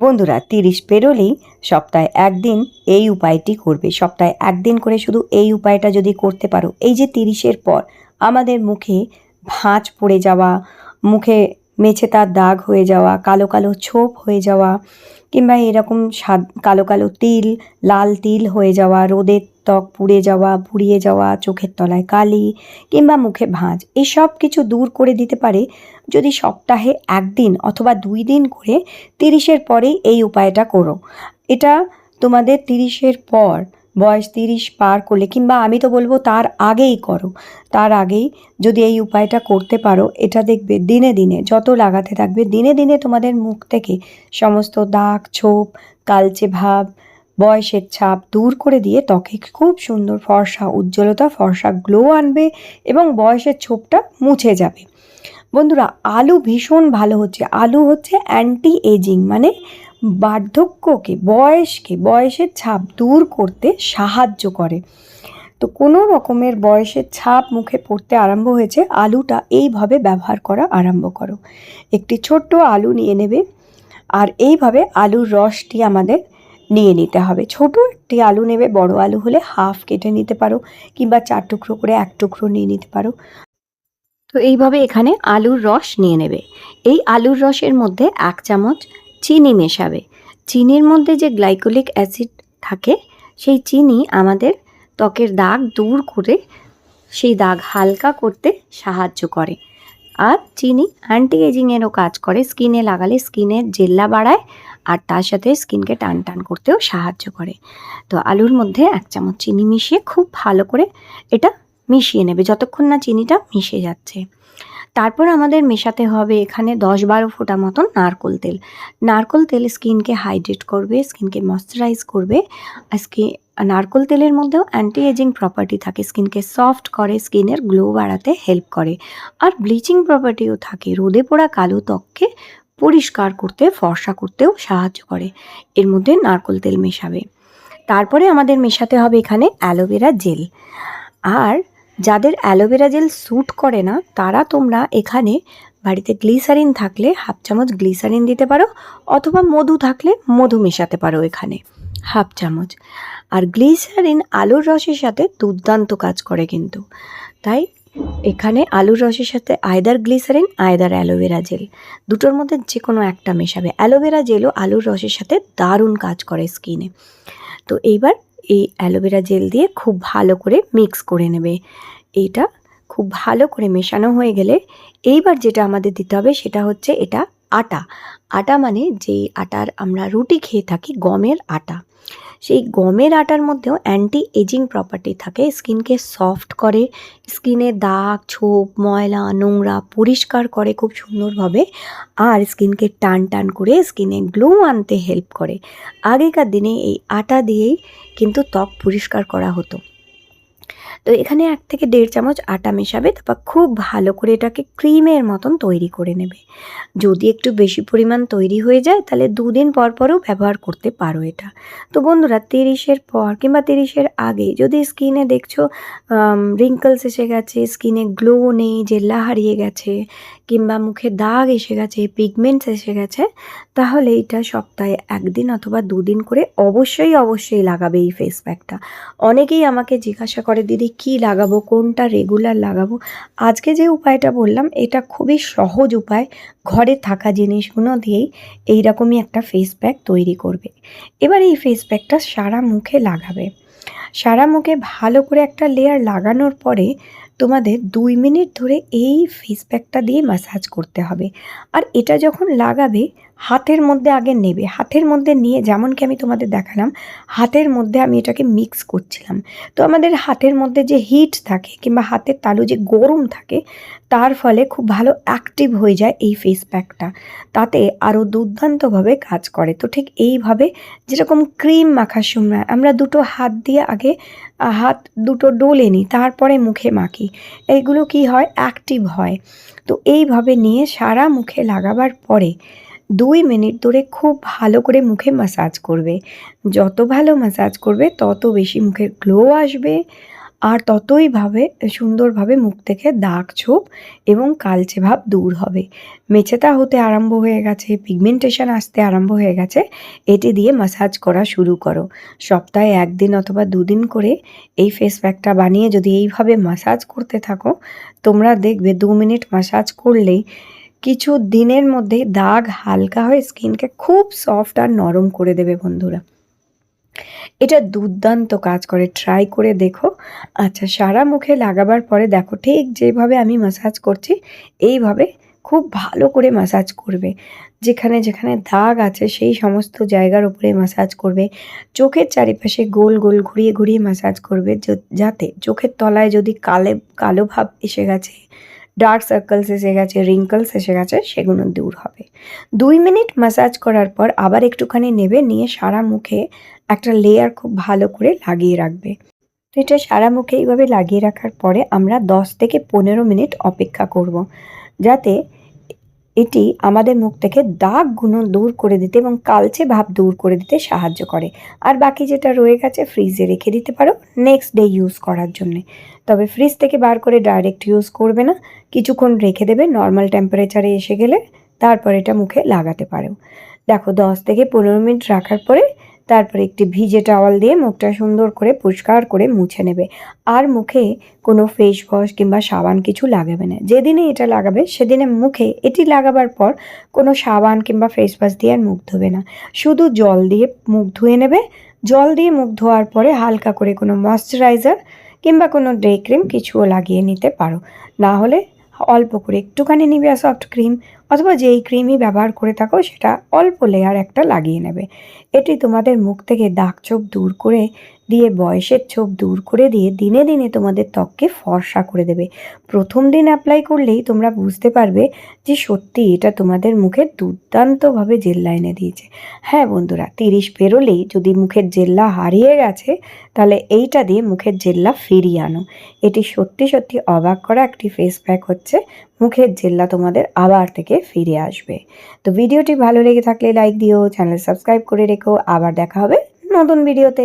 বন্ধুরা, তিরিশ পেরোলেই সপ্তাহে একদিন এই উপায়টি করবে। সপ্তাহে একদিন করে শুধু এই উপায়টা যদি করতে পারো, এই যে তিরিশের পর আমাদের মুখে ভাঁজ পড়ে যাওয়া, মুখে মেছে তার দাগ হয়ে যাওয়া, কালো কালো ছোপ হয়ে যাওয়া, কিংবা এরকম সাদ কালো কালো তিল, লাল তিল হয়ে যাওয়া, রোদের ত্বক পুড়ে যাওয়া, পুড়িয়ে যাওয়া, চোখের তলায় কালি কিংবা মুখে ভাঁজ, এসব কিছু দূর করে দিতে পারে যদি সপ্তাহে একদিন অথবা দুই দিন করে তিরিশের পরেই এই উপায়টা করো। এটা তোমাদের তিরিশের পর, বয়স তিরিশ পার করলে কিংবা আমি তো বলব তার আগেই করো। তার আগেই যদি এই উপায়টা করতে পারো, এটা দেখবে দিনে দিনে, যত লাগাতে থাকবে, দিনে দিনে তোমাদের মুখ থেকে সমস্ত দাগ, ছোপ, কালচে ভাব বয়সের ছাপ দূর করে দিয়ে ত্বকে খুব সুন্দর ফর্সা, উজ্জ্বলতা, ফর্সা গ্লো আনবে এবং বয়সের ছোপটা মুছে যাবে। বন্ধুরা, আলু ভীষণ ভালো হচ্ছে। আলু হচ্ছে অ্যান্টি এজিং মানে বার্ধক্যকে, বয়সকে, বয়সের ছাপ দূর করতে সাহায্য করে। তো কোনো রকমের বয়সের ছাপ মুখে পড়তে আরম্ভ হয়েছে, আলুটা এইভাবে ব্যবহার করা আরম্ভ করো। একটি ছোট্ট আলু নিয়ে নেবে, আর এইভাবে আলুর রসটি আমাদের নিয়ে নিতে হবে। ছোট একটি আলু নেবে, বড় আলু হলে হাফ কেটে নিতে পারো কিংবা চার টুকরো করে এক টুকরো নিয়ে নিতে পারো। তো এইভাবে এখানে আলুর রস নিয়ে নেবে। এই আলুর রসের মধ্যে এক চামচ চিনি মেশাবে। চিনির মধ্যে যে গ্লাইকোলিক অ্যাসিড থাকে, সেই চিনি আমাদের ত্বকের দাগ দূর করে সেই দাগ হালকা করতে সাহায্য করে। আর চিনি অ্যান্টি এজিংয়েরও কাজ করে। স্কিনে লাগালে স্কিনের জেল্লা বাড়ায় আর তার সাথে স্কিনকে টান টান করতেও সাহায্য করে। তো আলুর মধ্যে এক চামচ চিনি মিশিয়ে খুব ভালো করে এটা মিশিয়ে নেবে। যতক্ষণ না চিনিটা মিশে যাচ্ছে। তারপর আমাদের মেশাতে হবে এখানে দশ বারো ফোঁটা মতন নারকোল তেল। নারকোল তেল স্কিনকে হাইড্রেট করবে, স্কিনকে ময়শ্চারাইজ করবে। আর স্কিন নারকোল তেলের মধ্যেও অ্যান্টি এজিং প্রপার্টি থাকে। স্কিনকে সফট করে, স্কিনের গ্লো বাড়াতে হেল্প করে। আর ব্লিচিং প্রপার্টিও থাকে। রোদে পোড়া কালো ত্বককে পরিষ্কার করতে, ফর্সা করতেও সাহায্য করে। এর মধ্যে নারকোল তেল মেশাবে। তারপরে আমাদের মেশাতে হবে এখানে অ্যালোভেরা জেল। আর যাদের অ্যালোভেরা জেল স্যুট করে না, তারা তোমরা এখানে বাড়িতে গ্লিসারিন থাকলে, হাফ চামচ গ্লিসারিন দিতে পারো, অথবা মধু থাকলে মধু মেশাতে পারো এখানে। হাফ চামচ। আর গ্লিসারিন আলুর রসের সাথে দুর্দান্ত কাজ করে কিন্তু। তাই এখানে আলুর রসের সাথে either glycerin, either aloe vera gel. দুটোর মধ্যে যে কোনো একটা মেশাবে। অ্যালোভেরা জেলও আলুর রসের সাথে দারুণ কাজ করে স্কিনে। তো এইবার এই অ্যালোভেরা জেল দিয়ে খুব ভালো করে মিক্স করে নেবে। এইটা খুব ভালো করে মেশানো হয়ে গেলে এইবার যেটা আমাদের দিতে হবে সেটা হচ্ছে এটা আটা। আটা মানে যেই আটার আমরা রুটি খেয়ে থাকি, গমের আটা। সেই গমের আটার মধ্যেও অ্যান্টি এজিং প্রপার্টি থাকে। স্কিনকে সফট করে, স্কিনে দাগ, ছোপ, ময়লা, নোংরা পরিষ্কার করে খুব সুন্দরভাবে। আর স্কিনকে টান টান করে স্কিনে গ্লো আনতে হেল্প করে। আগেকার দিনে এই আটা দিয়েই কিন্তু ত্বক পরিষ্কার করা হতো। তো এখানে এক থেকে দেড় চামচ আটা মেশাবে, তারপর খুব ভালো করে এটাকে ক্রিমের মতন তৈরি করে নেবে। যদি একটু বেশি পরিমাণ তৈরি হয়ে যায়, তাহলে দুদিন পর পরও ব্যবহার করতে পারো এটা। তো বন্ধুরা, তিরিশের পর কিংবা তিরিশের আগে যদি স্কিনে দেখছ রিঙ্কলস এসে গেছে, স্কিনে গ্লো নেই জেল্লা হারিয়ে গেছে, কিংবা মুখে দাগ এসে গেছে পিগমেন্টস এসে গেছে, তাহলে এটা সপ্তাহে একদিন অথবা দুদিন করে অবশ্যই অবশ্যই লাগাবে এই ফেস প্যাকটা অনেকেই আমাকে জিজ্ঞাসা করে, দিদি কি লাগাবো, কোনটা রেগুলার লাগাবো। আজকে যে উপায়টা বললাম, এটা খুবই সহজ উপায়। ঘরে থাকা জিনিসগুলো দিয়েই এইরকমই একটা ফেস প্যাক তৈরি করবে। এবার এই ফেস প্যাকটা সারা মুখে লাগাবে। সারা মুখে ভালো করে একটা লেয়ার লাগানোর পরে তোমাদের দুই মিনিট ধরে এই ফেস প্যাকটা দিয়ে ম্যাসাজ করতে হবে। আর এটা যখন লাগাবে হাতের মধ্যে আগে নেবে, হাতের মধ্যে নিয়ে যেমন কি আমি তোমাদের দেখালাম, হাতের মধ্যে আমি এটাকে মিক্স করছিলাম। তো আমাদের হাতের মধ্যে যে হিট থাকে কিংবা হাতের তালু যে গরম থাকে, তার ফলে খুব ভালো অ্যাক্টিভ হয়ে যায় এই ফেস প্যাকটা তাতে আরও দুর্দান্তভাবে কাজ করে। তো ঠিক এইভাবে যেরকম ক্রিম মাখার সময় আমরা দুটো হাত দিয়ে আগে হাত দুটো ডোলে নিই, তারপরে মুখে মাখি। এইগুলো কি হয়? অ্যাক্টিভ হয়। তো এইভাবে নিয়ে সারা মুখে লাগাবার পরে দুই মিনিট ধরে খুব ভালো করে মুখে ম্যাসাজ করবে। যত ভালো ম্যাসাজ করবে, তত বেশি মুখের গ্লো আসবে আর ততইভাবে সুন্দরভাবে মুখ থেকে দাগ ছোপ এবং কালচে ভাব দূর হবে। মেছেতা হতে আরম্ভ হয়ে গেছে পিগমেন্টেশন আসতে আরম্ভ হয়ে গেছে, এটি দিয়ে মাসাজ করা শুরু করো। সপ্তাহে একদিন অথবা দুদিন করে এই ফেস প্যাকটা বানিয়ে যদি এইভাবে মাসাজ করতে থাকো, তোমরা দেখবে দু মিনিট মাসাজ করলেই কিছু দিনের মধ্যেই দাগ হালকা হয়ে স্কিনকে খুব সফট আর নরম করে দেবে বন্ধুরা। এটা দুর্দান্ত কাজ করে ট্রাই করে দেখো। আচ্ছা সারা মুখে লাগাবার পরে দেখো, ঠিক যেভাবে আমি মাসাজ করছি, এইভাবে খুব ভালো করে মাসাজ করবে। যেখানে যেখানে দাগ আছে, সেই সমস্ত জায়গার উপরে মাসাজ করবে। চোখের চারিপাশে গোল গোল ঘুরিয়ে ঘুরিয়ে মাসাজ করবে যাতে চোখের তলায় যদি কালে, কালো ভাব এসে গেছে ডার্ক সার্কেলস এসে গেছে রিঙ্কলস এসে গেছে, সেগুলো দূর হবে। দুই মিনিট ম্যাসাজ করার পর আবার একটুখানি নেবে, নিয়ে সারা মুখে একটা লেয়ার খুব ভালো করে লাগিয়ে রাখবে। তো এটা সারা মুখে এইভাবে লাগিয়ে রাখার পরে আমরা দশ থেকে পনেরো মিনিট অপেক্ষা করব, যাতে এটি আমাদের মুখ থেকে দাগগুলো দূর করে দিতে এবং কালচে ভাব দূর করে দিতে সাহায্য করে। আর বাকি যেটা রয়ে গেছে ফ্রিজে রেখে দিতে পারো নেক্সট ডে ইউজ করার জন্যে। তবে ফ্রিজ থেকে বার করে ডাইরেক্ট ইউজ করবে না। কিছুক্ষণ রেখে দেবে নর্মাল টেম্পারেচারে এসে গেলে, তারপর এটা মুখে লাগাতে পারো। দেখো দশ থেকে পনেরো মিনিট রাখার পরে তারপরে একটি ভিজে টাওয়াল দিয়ে মুখটা সুন্দর করে পরিষ্কার করে মুছে নেবে। আর মুখে কোনো ফেস ওয়াশ কিংবা সাবান কিছু লাগাবে না। যেদিনে এটা লাগাবে, সেদিনে মুখে এটি লাগাবার পর কোনো সাবান কিংবা ফেস ওয়াশ দিয়ে আর মুখ ধোবে না। শুধু জল দিয়ে মুখ ধুয়ে নেবে। জল দিয়ে মুখ ধোয়ার পরে হালকা করে কোনো ময়শ্চারাইজার কিংবা কোনো ডে ক্রিম কিছুও লাগিয়ে নিতে পারো। না হলে অল্প করে একটুখানি নিবে সফট ক্রিম অথবা যেই ক্রিমই ব্যবহার করে থাকো, সেটা অল্প লেয়ার একটা লাগিয়ে নেবে। এটি তোমাদের মুখ থেকে দাগ ছোপ দূর করে দিয়ে, বয়সের ছোপ দূর করে দিয়ে দিনে দিনে তোমাদের ত্বককে ফর্সা করে দেবে। প্রথম দিন অ্যাপ্লাই করলেই তোমরা বুঝতে পারবে যে সত্যি এটা তোমাদের মুখে দুর্দান্তভাবে জেল্লা এনে দিয়েছে। হ্যাঁ বন্ধুরা, তিরিশ পেরোলেই যদি মুখের জেল্লা হারিয়ে গেছে, তাহলে এইটা দিয়ে মুখের জেল্লা ফিরিয়ে আনো। এটি সত্যি সত্যি অবাক করা একটি ফেস প্যাক হচ্ছে। মুখের জেল্লা তোমাদের আবার থেকে ফিরে আসবে। তো ভিডিওটি ভালো লেগে থাকলে লাইক দিও চ্যানেল সাবস্ক্রাইব করে রেখো। আবার দেখা হবে নতুন ভিডিওতে